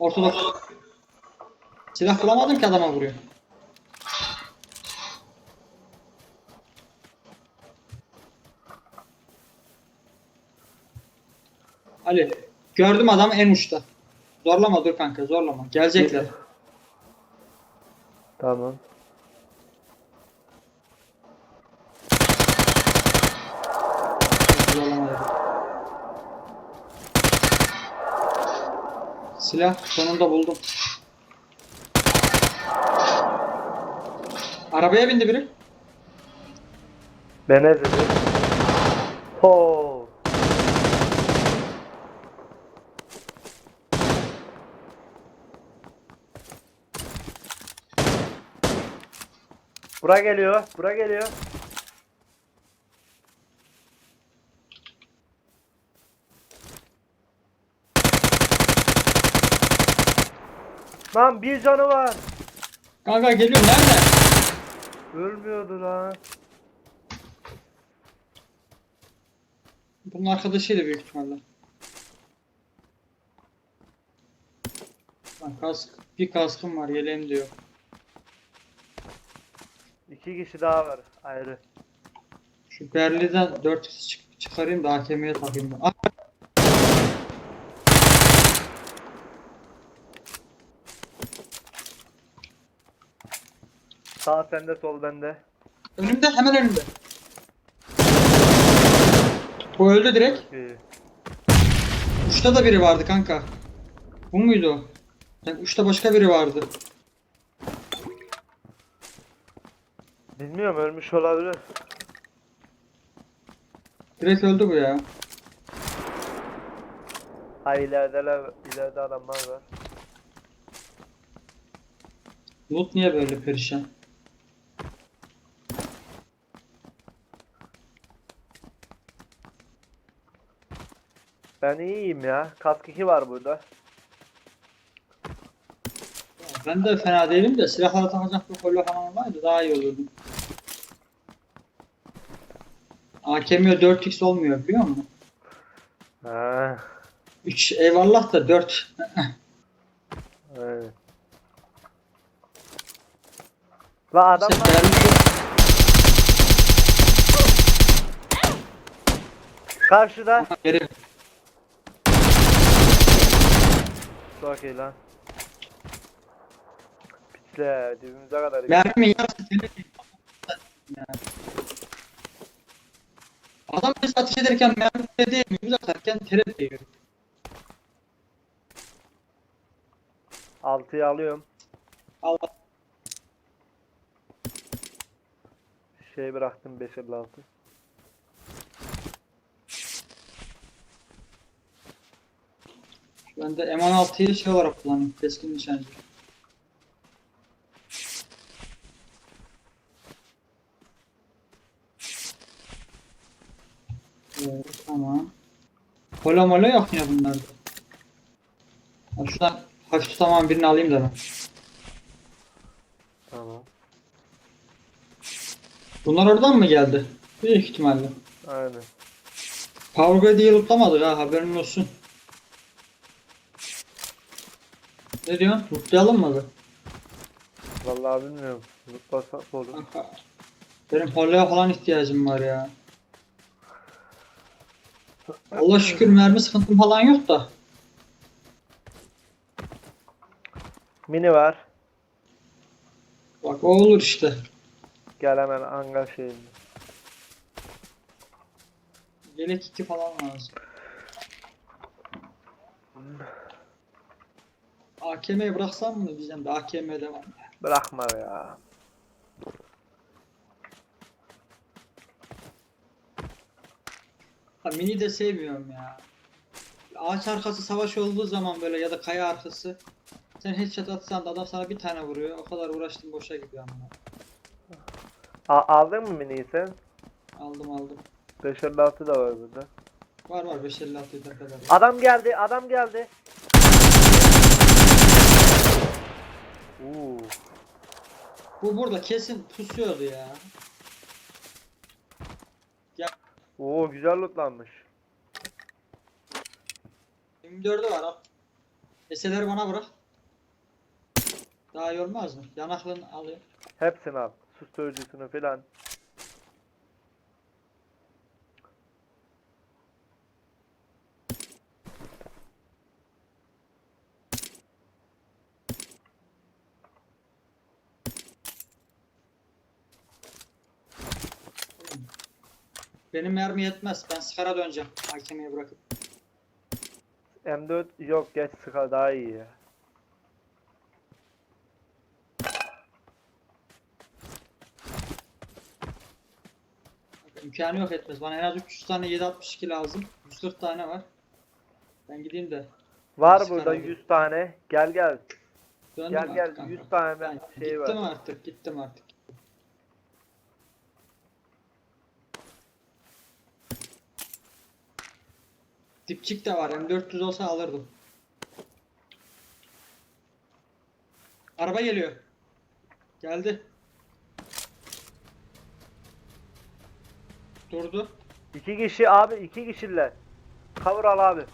Ortodoks. Silah bulamadım ki adama vuruyor. Ali. Gördüm adamı en uçta. Zorlama dur kanka zorlama. Gelecekler. Tamam. Zorlama dedim. Silah sonunda buldum. Arabaya bindi biri. Ben ne dedim? Ho. Bura geliyor. Bura geliyor. Lan bir canı var. Kanka geliyor nerede? Ölmüyordu lan. Bunun arkadaşıydı büyük ihtimalle. Lan kask, bir kaskım var yeleğim diyor. İki kişi daha var ayrı. Şu Berli'den 4 çık çıkarayım da AKM'ye takayım. Ah, Sağ sende sol bende. önümde hemen önümde. Bu öldü direkt. İyi. Uçta da biri vardı kanka. Bu muydu o? Yani uçta başka biri vardı. Bilmiyorum ölmüş olabilir. Direkt öldü bu ya. Ha ilerideler, ileride adamlar var. Loot niye böyle perişan? Ben iyiyim ya. Kask 2 var burada. Ben de fena değilim de silahlara takacak bir kolye falan vardı daha iyi olurdu. AKM 4x olmuyor biliyor musun? Ha. 3 eyvallah da 4. Evet. La adam var. Karşıda. geri. Çok iyi lan. Piçle dibimize kadar. Mermi ya. Adam biz ateş ederken mermi tele değmiyor. Biz atarken tele değiyor. Altıyı alıyorum. Allah. Şey bıraktım 556. Ben de M16'yı şey olarak kullanıyorum. Keskin nişancı. Evet, tamam. Kola mola yok yine bunlarda. Şuradan hafif tamam birini alayım da ben. Tamam. Bunlar oradan mı geldi? Büyük ihtimalle. Aynen. Power diye lootlamadık ha haberin olsun. Ne diyorsun? Lootlayalım mı? Vallahi bilmiyorum. Zıplasak olur. Kanka, Benim hollaya falan ihtiyacım var ya. Allah şükür mermi sıkıntım falan yok da. Mini var. Bak o olur işte. Gel hemen hangar şeyinde. Yelek 2 falan lazım. AKM'yi bıraksam mı diyeceğim de AKM'de var. Bırakma ya. Ha, mini de sevmiyorum ya. Ağaç arkası savaş olduğu zaman böyle ya da kaya arkası. Sen headshot atsan da adam sana bir tane vuruyor. O kadar uğraştım boşa gidiyor ama. A- aldın mı miniyi sen? Aldım aldım. 556 da var burada. Var var 556 kadar. Adam geldi, adam geldi. Oo. Bu burada kesin pusuyordu ya. Oo güzel lootlanmış. 24'ü var al. Eseleri bana bırak. Daha iyi olmaz mı? Yanaklığını alayım. Hepsini al. Susturucusunu filan. Benim mermi yetmez. Ben skara döneceğim. Hakemeye bırakıp. M4 yok geç sıkar daha iyi ya. İmkanı yok etmez. Bana en az 300 tane 762 lazım. 140 tane var. Ben gideyim de. Var Sıkar burada abi. 100 tane. Gel gel. Döndüm Gel gel kanka. 100 tane Ben ben şey gittim var. artık. Gittim artık. Dipçik de var. M400 olsa alırdım. Araba geliyor. Geldi. Durdu. İki kişi abi iki kişiler. Cover al abi. Aldı.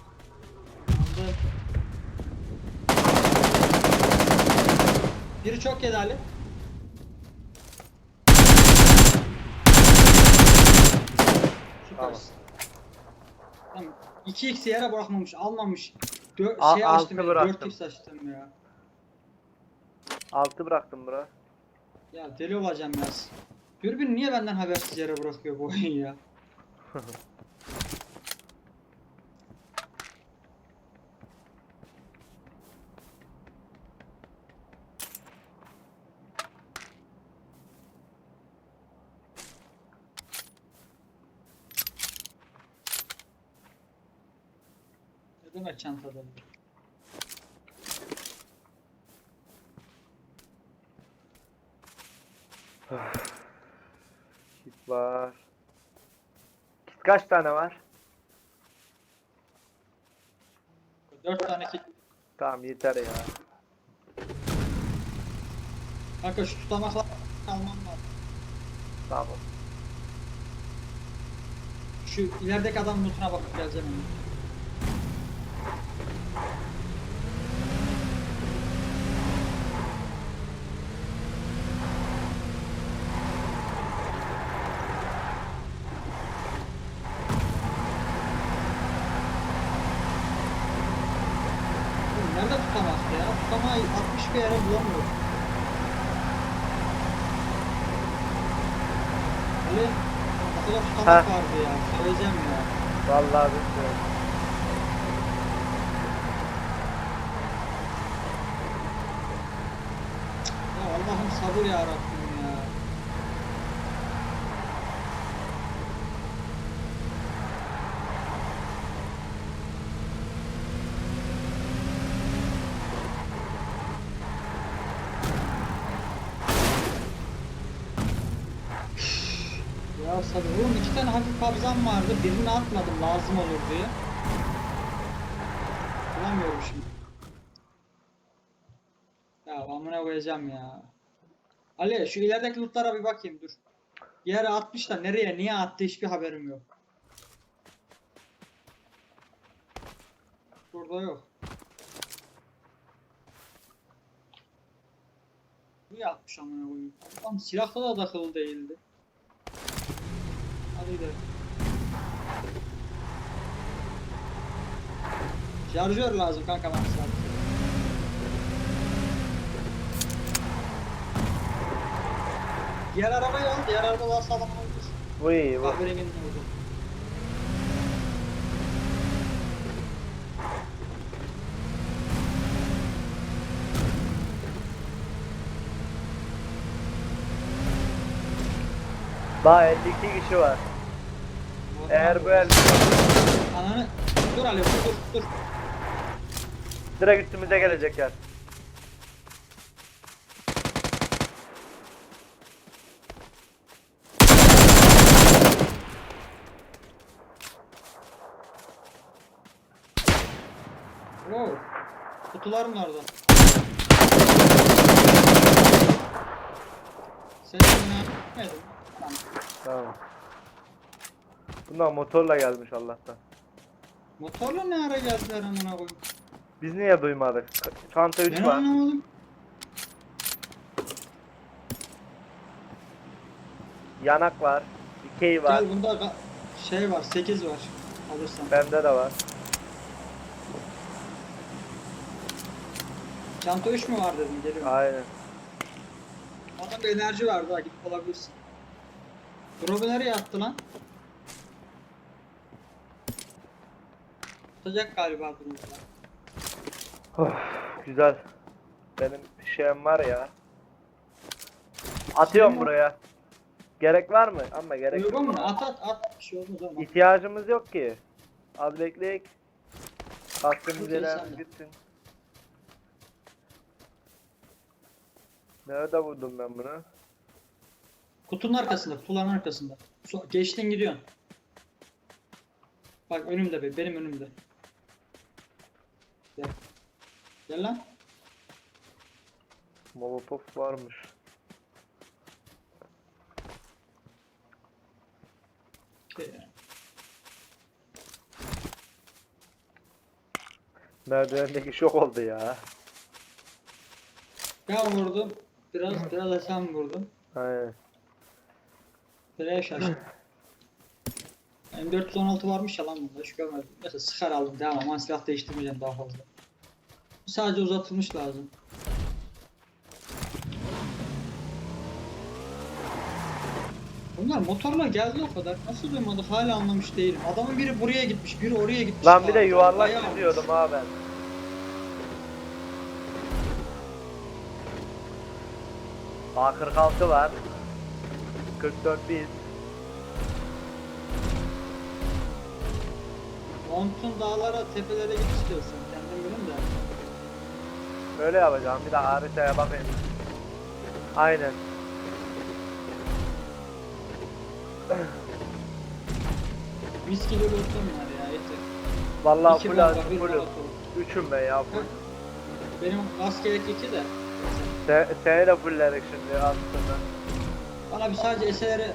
Biri çok yedali. Süpersin. Tamam. 2x yere bırakmamış, almamış. Dö Al- şey açtım altı ya, bıraktım. 4x açtım ya. Altı bıraktım bura. Ya deli olacağım ya. Dürbün niye benden habersiz yere bırakıyor bu oyun ya? Ne demek çantada? Kit var. Kit kaç tane var? 4 tane kit. Tamam yeter ya. Kanka şu tutamakla almam lazım. Tamam. Şu ilerideki adam notuna bakıp geleceğim hemen. Oğlum Nerede tutamaktı ya? Tutamağı 60 bir yere bulamıyorum. Ali, o kadar tutamak Ha. vardı ya. Söyleyeceğim ya. Vallahi bilmiyorum. Ya Allah'ım sabır ya Rabbim ya. Sabır. Oğlum iki tane hafif kabzam vardı. Birini atmadım lazım olur diye. Bulamıyorum şimdi. Ya amına koyacağım ya. Ali şu ilerideki lootlara bir bakayım dur. Yere atmış da nereye niye attı hiçbir haberim yok. Burada yok. Niye atmış amına koyayım? Lan silahta da takılı değildi. Hadi gidelim. Şarjör lazım kanka bana sadece. Diğer arabayı al, diğer araba daha sağlam. Bu iyi bu. Kahverenginin oldu. Daha 52 kişi var. Eğer bu el Ananı... Dur Ali, dur, dur, direkt üstümüze gelecekler. Wow. Kutular mı orada? Sen ne yapmadın? Tamam. Bunlar motorla gelmiş Allah'tan. Motorla ne ara geldiler amına koyayım? Biz niye duymadık? Çanta 3 Ben var. anlamadım. Yanak var. Dikey var. Gel bunda ga- şey var 8 var. Alırsan. Bende de var. Çanta 3 mü var dedim geliyorum. Aynen. Adam bir enerji vardı ha gidip alabilirsin. Drop'u nereye attı lan? Tutacak galiba durumda. Of, güzel. Benim şeyim var ya. Atıyorum Senin mi? buraya. Gerek var mı? Ama gerek yok. Uygun mu? At at at. Bir şey olmaz ama. İhtiyacımız yok ki. Az bekleyek. De. gitsin. Nerede vurdum ben bunu? Kutunun arkasında, kutuların arkasında. So- geçtin gidiyorsun. Bak önümde be, benim önümde. Gel. Gel lan. Molotof varmış. Okey. Merdivendeki şok oldu ya. Ben vurdum. Biraz biraz da sen vurdun. Aynen. Nereye şaştım. M416 varmış ya lan bunda hiç görmedim. Neyse sıkar aldım devam ama silah değiştirmeyeceğim daha fazla. Sadece uzatılmış lazım. Bunlar motorla geldi o kadar. Nasıl duymadık hala anlamış değilim. Adamın biri buraya gitmiş, biri oraya gitmiş. Lan bir de yuvarlak bayağı çiziyordum ha ben. A46 var. 44 biz. Montun dağlara, tepelere git istiyorsan. Kendin bilin de. Böyle yapacağım. Bir de haritaya bakayım. Aynen. Mis gibi lootum var ya yeter. Vallahi İki full bomba, artı bir. Üçüm ben ya full. Benim gaz gerek iki de. Se seni de fullledik şimdi aslında. Bir sadece eselere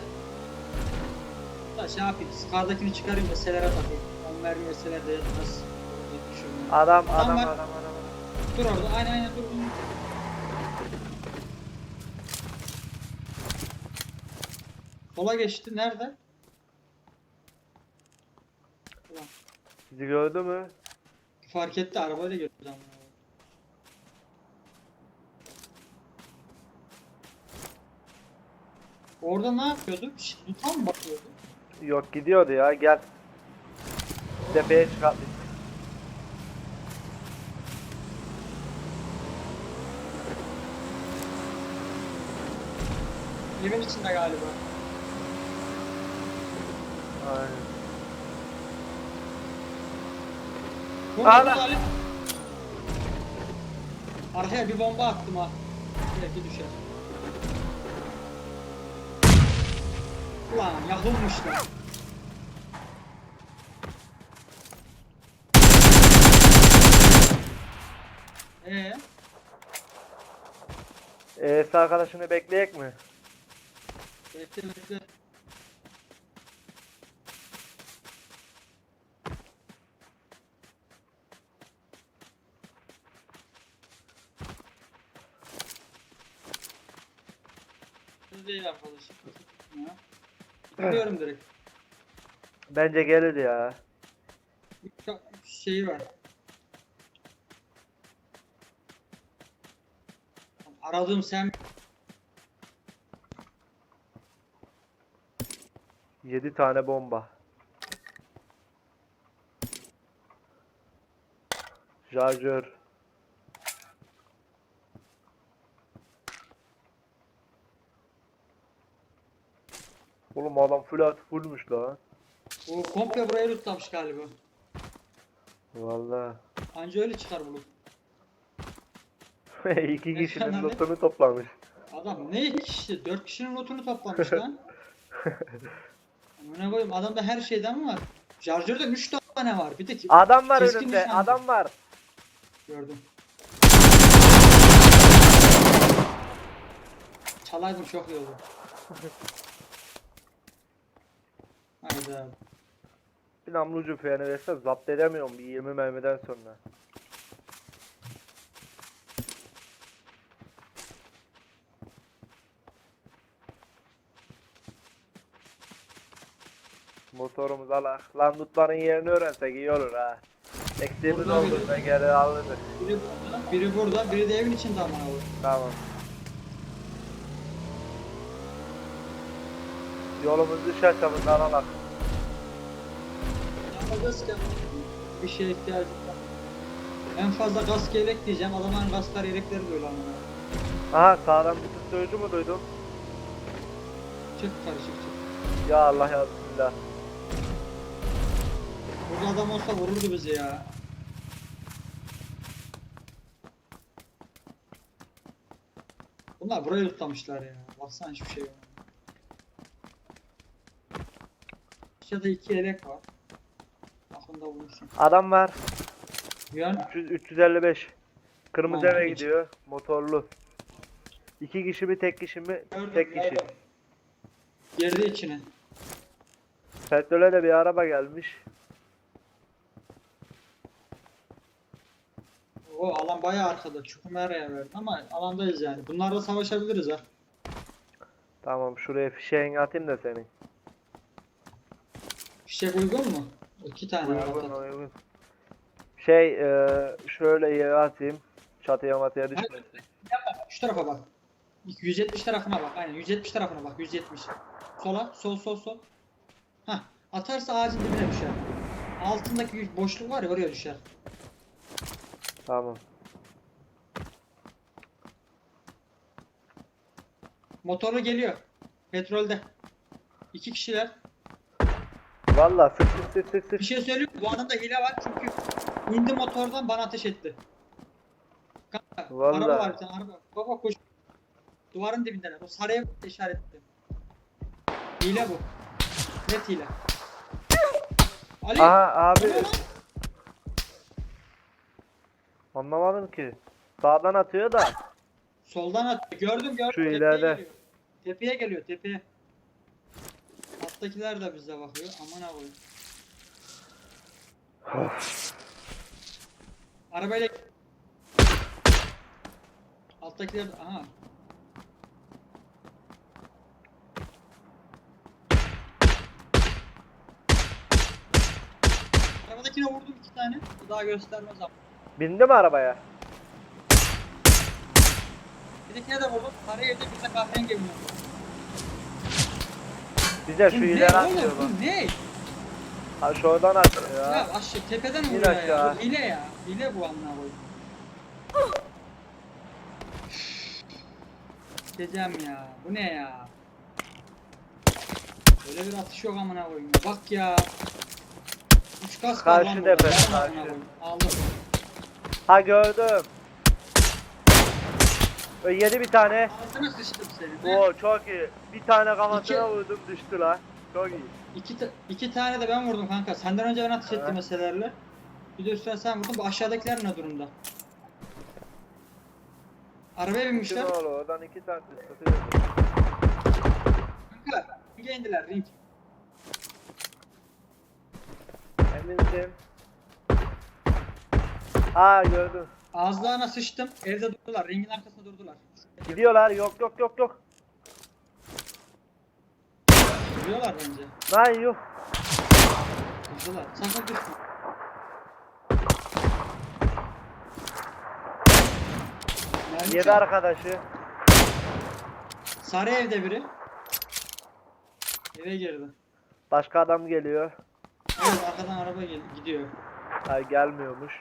da şey yapayım, skardakini çıkarayım eselere takayım. On mermi eselerde yetmez. Düşünmüyorum. Adam Adam adam adam adam. Dur orada, aynen aynen dur. Sola geçti, nerede? Sizi gördü mü? fark etti, arabayla geleceğim. Orada ne yapıyordu? Lutan mı bakıyordu? Yok gidiyordu ya gel. Tepeye çıkarttık. Evin içinde galiba. Aynen. Ali. Arkaya bir bomba attım ha. Belki düşer. Ulan yakılmış lan. Ee, Eee arkadaşını bekleyek mi? bekle bekle. Hızlı değil arkadaşım. Gidiyorum direkt. Bence gelir ya. Bir şey var. Aradığım sen 7 tane bomba. Şarjör. Artı fullmuş lan. o komple buraya lootlamış galiba. Vallahi. Anca öyle çıkar bu loot. İki kişinin lootunu toplamış. Adam ne iki kişi? Dört kişinin lootunu toplamış lan. Amına koyayım adamda her şeyden var. Şarjörde 3 tane var. Bir tek Adam var önümde. Adam var. gördüm. Çalaydım çok iyi olur. abi. Bir namlucu fiyana verse zapt edemiyorum bir 20 mermiden sonra. Motorumuz alak. Lan lootların yerini öğrensek iyi olur ha. Eksiğimiz Burada biri- olduğunda geri alırız. Biri burada, biri burada, biri de evin içinde amına koyayım. Tamam. Yolumuzu şaşamızdan alak. Ki bir şeye ihtiyacım var. En fazla gaz yelek diyeceğim. Adamların gazlar yelekleri de öyle amına. koyayım. Aha sağdan bir sözcü mü duydum? Çık karışık çık. Ya Allah ya Bismillah. Burada adam olsa vururdu bizi ya. Bunlar burayı tutlamışlar ya. Baksana hiçbir şey yok. Aşağıda iki yelek var. Aklında bulunsun. Adam var. Yön 300, 355. Kırmızı Tamam, eve geç. gidiyor. Motorlu. İki kişi mi tek kişi mi? tek kişi. Girdi içine. Petrole de bir araba gelmiş. O alan bayağı arkada. Çukumera'ya verdi ama alandayız yani. Bunlarla savaşabiliriz ha. Tamam şuraya fişeğini atayım da senin. Fişek uygun mu? İki tane var. Uygun hatta. uygun. Şey e, şöyle yere atayım. Çatıya matıya düşmesin. Şu tarafa bak. 170 tarafına bak. Aynen 170 tarafına bak. 170. Sola, sol, sol, sol. Hah. Atarsa ağacın dibine düşer. Altındaki boşluk var ya oraya düşer. Tamam. Motorlu geliyor. Petrolde. İki kişiler. Valla sık sık sık sık sık. Bir şey söyleyeyim mi? Bu adamda hile var çünkü indi motordan bana ateş etti. Kanka, Vallahi. araba var bir tane araba. Baba koş. Duvarın dibindeler. O sarıya işaretli. Hile bu. Net hile. Ali. Aha abi anlamadım ki. Sağdan atıyor da. Soldan at. Gördüm gördüm. Şu Tepeye ileride. Geliyor. Tepeye geliyor tepeye. Alttakiler de bize bakıyor. Aman koyayım. Arabayla Alttakiler de aha. Arabadakine vurdum iki tane. Bir daha göstermez ama. Bindi mi arabaya? Birikine de vurdum. Para evde bir de kahverengi biniyor. Bize şu ne ileri oğlum? atıyor. Bu ne? Ha şuradan atıyor Ya ya. aşağı tepeden İn vuruyor ya. aşağı. Bu hile ya. Hile bu amına koyayım. Gecem ya. Bu ne ya? Böyle bir atış yok amına koyayım. Bak ya. Üç kas var lan Karşı burada. tepe, Ver amına karşı. koyayım. Ha gördüm. Ö, Yedi bir tane. Ağzına sıçtım seni. Oo çok iyi. Bir tane kafasına İki- vurdum düştü la. Çok iyi. İki, ta- iki tane de ben vurdum kanka. Senden önce ben ateş ettim Evet. meselelerle. Bir de üstüne sen vurdun. Bu aşağıdakiler ne durumda? Arabaya binmişler. Kim oğlu oradan iki tane satıyor. Kanka. Ringe indiler ring. Eminsin. Ha gördüm. Ağızlarına sıçtım. Evde durdular. Ringin arkasında durdular. Gidiyorlar yok yok yok yok. Duruyorlar bence. Lan yok. Durdular. Sakın düşme. Mermi Yedi çok. arkadaşı. Sarı evde biri. Eve girdi. Başka adam geliyor. Evet arkadan araba gel gidiyor. Ha gelmiyormuş.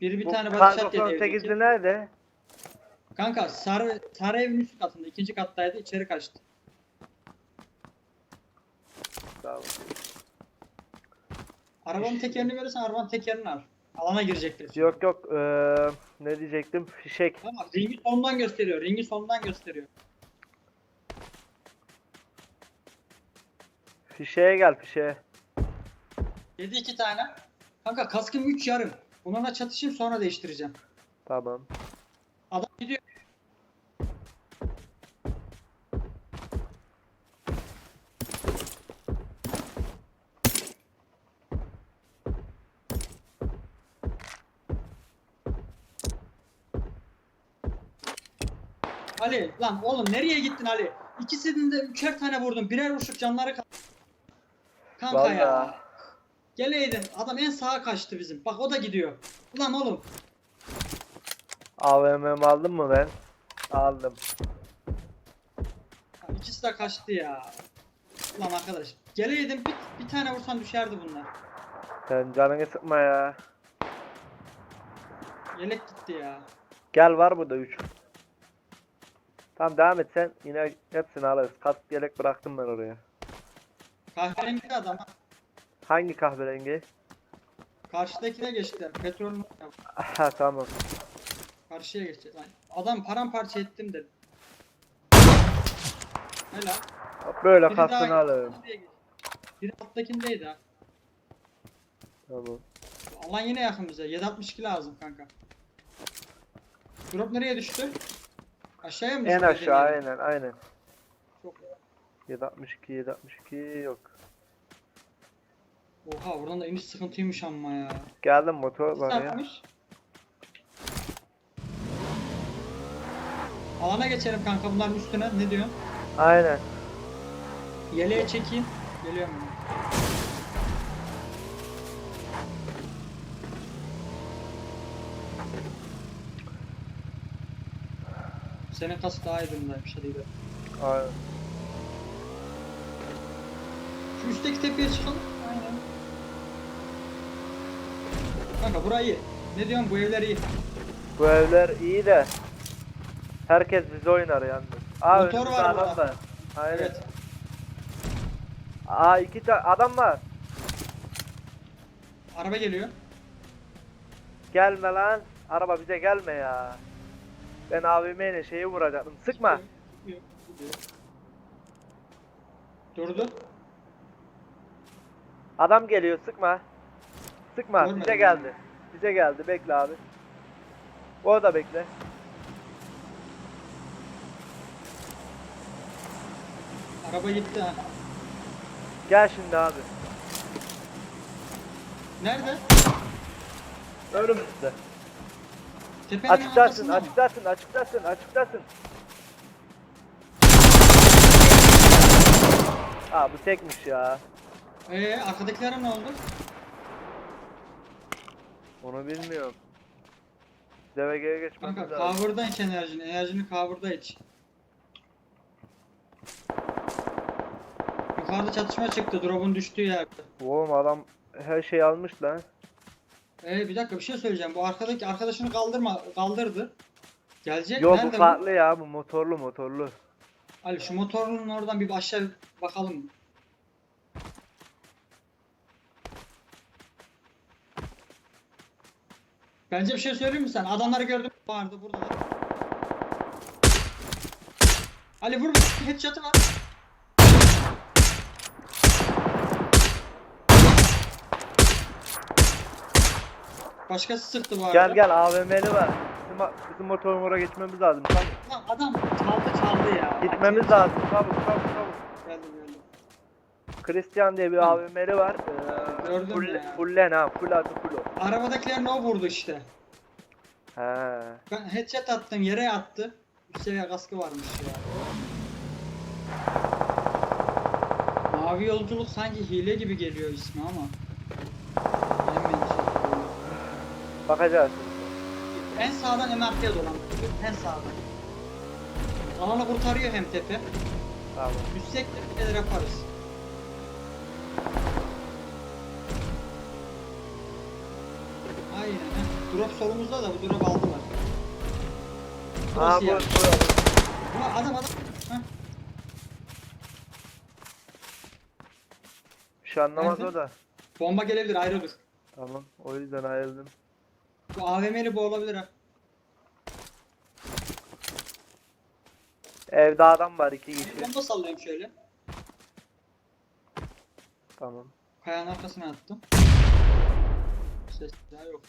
Biri bir Bu tane body shot yedi 98'li evdeki. nerede? Kanka sarı, sarı evin üst katında. ikinci kattaydı. içeri kaçtı. Tamam. Arabanın tekerini verirsen arabanın tekerini al. Alana girecektir. Yok yok eee, ne diyecektim fişek. Tamam ringi sonundan gösteriyor. Ringi sonundan gösteriyor. Fişeğe gel fişeğe. Yedi iki tane. Kanka kaskım 3 yarım. Bununla çatışayım sonra değiştireceğim. Tamam. Adam gidiyor. Ali lan oğlum nereye gittin Ali? İkisinin de üçer tane vurdum. Birer vuruşluk canları kaldı. Kanka ya. Geleydin. Adam en sağa kaçtı bizim. Bak o da gidiyor. Ulan oğlum. AVM'mi aldım mı ben? Aldım. Ya İkisi de kaçtı ya. Ulan arkadaş. Geleydin bir, bir tane vursan düşerdi bunlar. Sen canını sıkma ya. Yelek gitti ya. Gel var burada 3. Tamam devam et sen. Yine hepsini alırız. Kask yelek bıraktım ben oraya. Kahverengi adam. ha. Hangi kahverengi? Karşıdakine geçtiler. Petrol Aha tamam. karşıya. Lan adam paramparça ettim dedim. Helal. Böyle Biri kaskını daha-. Biri alttakindeydi ha. Tamam. Alan yine yakın bize. 762 lazım kanka. Drop nereye düştü? Aşağıya mı En düştü? aşağı Dediğin aynen aynen. Çok- 762 762 yok. Oha buradan da iniş sıkıntıymış ama ya. Geldim motor var ya. Alana geçelim kanka bunların üstüne. Ne diyorsun? Aynen. Yeleğe çekeyim. Geliyorum ben. Senin kas daha iyi durumdaymış hadi gidelim. Aynen. Şu üstteki tepeye çıkalım. Aynen. Kanka burayı. Ne diyorsun bu evler iyi. Bu evler iyi de herkes bize oynar yalnız. Aa Motor önümüzde var adam burada. Aynen. Evet. Aa iki tane adam var. Araba geliyor. Gelme lan. Araba bize gelme ya. Ben AVM ile şeyi vuracaktım. Sıkma. Gidiyor, gidiyor. Durdu. Adam geliyor sıkma. Sıkma. Görmedim bize geldi. Bize geldi. Bekle abi. O da bekle. Araba gitti ha. Gel şimdi abi. Nerede? Önümüzde. Tepenin Açıktasın, arkasında mı? açıktasın. Aa bu tekmiş ya. Ee, arkadakilere ne oldu? Onu bilmiyorum. DVG'ye geçmemiz Kanka lazım. cover'da iç enerjini. Enerjini cover'da iç. Yukarıda çatışma çıktı. Drop'un düştüğü yerde. Oğlum adam her şeyi almış lan. Ee, bir dakika bir şey söyleyeceğim. Bu arkadaki arkadaşını kaldırma kaldırdı. Gelecek. Yo bu Nerede farklı ya bu motorlu motorlu. Ali şu motorun oradan bir aşağı bakalım. Bence bir şey söyleyeyim mi sen? Adamları gördüm vardı burada. Ali vur headshot'ı var. Başkası sıktı bu arada. Gel gel AVM'li var. Bizim, bizim motorun oraya geçmemiz lazım. Tamam. Lan adam çaldı çaldı ya. Gitmemiz lazım. Çabuk çabuk çabuk. Geldim geldim. Christian diye bir. AVM'li var. Ee, Gördüm full, ya. fullen ha. Full artı full o. Arabadakilerini o vurdu işte. He. Ben headshot attım yere attı. Üst seviye kaskı varmış ya. Mavi yolculuk sanki hile gibi geliyor ismi ama. Bakacağız. En sağdan en arkaya dolan. En sağdan. Alanı kurtarıyor hem tepe. Tamam. Bir şeyler yaparız. Drop solumuzda da bu drop aldılar. Aa bu, bu. Ulan adam adam. Heh. Bir şey anlamaz Nerede? o da. Bomba gelebilir ayrı dur. Tamam. O yüzden ayrıldım. Bu AVM'li bu olabilir ha. Evde adam var iki kişi. Bomba sallayayım şöyle. Tamam. Kayanın arkasına attım. Ses daha yok.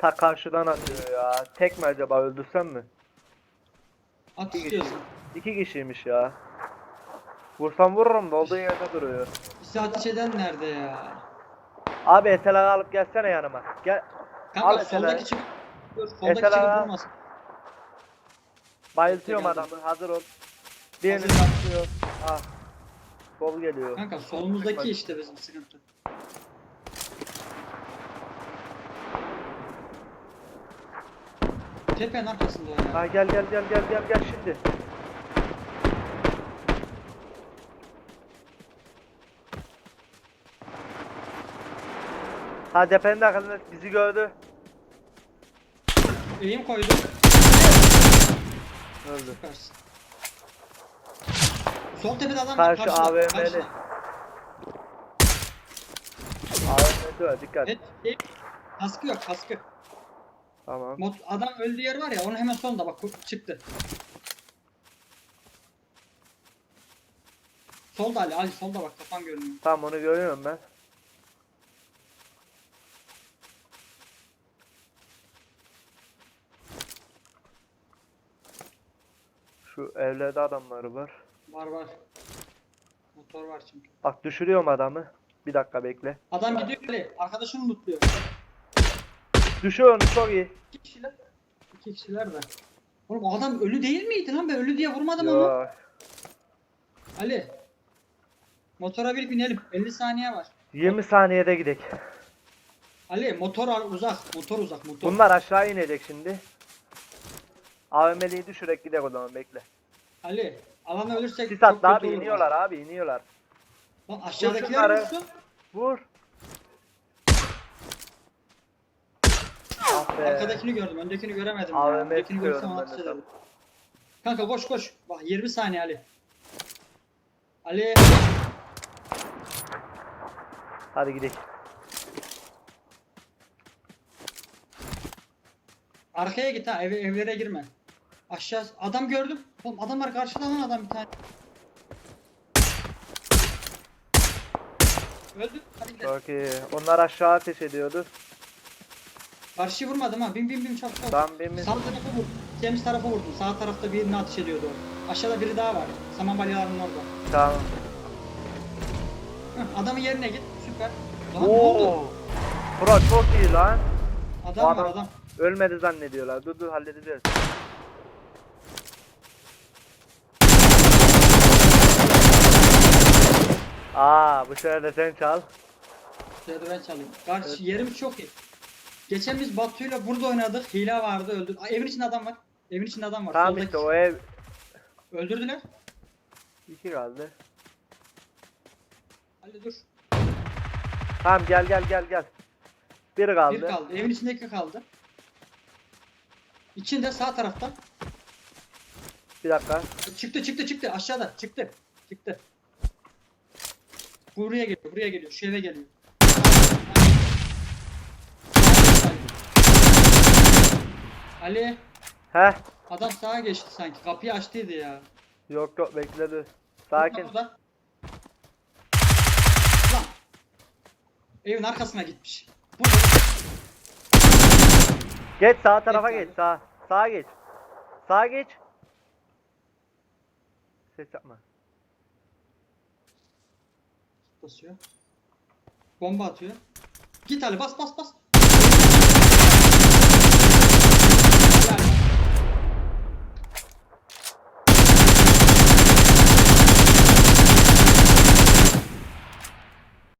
Ta karşıdan atıyor ya. Tek mi acaba öldürsem mi? At İki istiyorsan. İki kişiymiş ya. Vursam vururum da olduğu yerde duruyor. Bizi ateş eden nerede ya? Abi eseleri alıp gelsene yanıma. Gel. Kanka Al mesela. soldaki çıkıp dur, soldaki Mesela- çıkıp. Bayıltıyorum adamı. Hazır ol. Birini Hazır. saklıyor. Ah. Sol geliyor. Kanka solumuzdaki işte bizim sıkıntı. Tepenin arkasında o ya. Ha gel gel gel gel gel gel şimdi. Ha tepenin arkasında bizi gördü. Eğim koydu. Öldü. Süpersin. Sol tepede adam var. Karşı karşıda, AVM'li. karşıda. AVM'de var dikkat. Evet, şey, kaskı yok kaskı. Tamam. Mot adam öldüğü yer var ya onun hemen sonunda bak çıktı. Solda Ali, Ali solda bak kafan görünüyor. Tamam onu görüyorum ben. Şu evlerde adamları var. Var var. Motor var çünkü. Bak düşürüyorum adamı. Bir dakika bekle. Adam gidiyor Ali, arkadaşını lootluyor. Çok iyi. İki kişiler. İki kişiler de. Oğlum adam ölü değil miydi lan? Ben ölü diye vurmadım onu. Yok. Ali. Motora bir binelim. 50 saniye var. 20 saniyede gidek. Ali motor al uzak. Motor uzak motor. Bunlar aşağı inecek şimdi. AVM'liyi düşürek gidek o zaman bekle. Ali alana ölürsek Sis çok attı kötü abi olur. iniyorlar abi iniyorlar. Lan aşağıdakiler vursun. Vur. Ah be. Arkadakini gördüm. Öndekini göremedim. ya. AVM Öndekini görsem tam. ederim. Kanka koş koş. Bak 20 saniye Ali. Ali Hadi gidelim. arkaya git ha. Ev, evlere girme. Aşağı adam gördüm. Oğlum adam var karşıda lan adam bir tane. Öldü. Hadi gidelim. Çok iyi. Onlar aşağı ateş ediyordu. Karşıyı vurmadım ha. Bin bin bin çabuk çabuk. Tam bir? Sağ tarafı vurdum. Temiz tarafı vurdum. Sağ tarafta birini ateş ediyordu o. Aşağıda biri daha var. Saman balyalarının orada. Tamam. Heh, adamın yerine git. Süper. Lan ne oldu? Oo. Bura çok iyi lan. Adam var Adam- adam. Ölmedi zannediyorlar. Dur dur halledeceğiz. Aa bu sefer de sen çal. Şöyle ben çalayım. Karşı yerimiz çok iyi. Geçen biz Batu'yla burada oynadık. Hile vardı öldü. Aa, evin içinde adam var. Evin içinde adam var. Tamam Soldaki- işte o ev Öldürdüler. iki kaldı. Hadi dur. Tamam gel gel gel gel. Bir kaldı. Bir kaldı. Evin içindeki kaldı. İçinde sağ tarafta. Bir dakika. Çıktı çıktı çıktı. Aşağıda. Çıktı. Çıktı. Buraya geliyor. Buraya geliyor. Şu eve geliyor. Ali. Heh. Adam sağa geçti sanki. Kapıyı açtıydı ya. Yok yok bekle dur. Sakin. Kapıda. Lan. Evin arkasına gitmiş. Burada. Geç sağ tarafa Geç geç sağ. Sağa geç. Sağa geç. Ses yapma. basıyor. Bomba atıyor. Git Ali bas bas bas. Helal.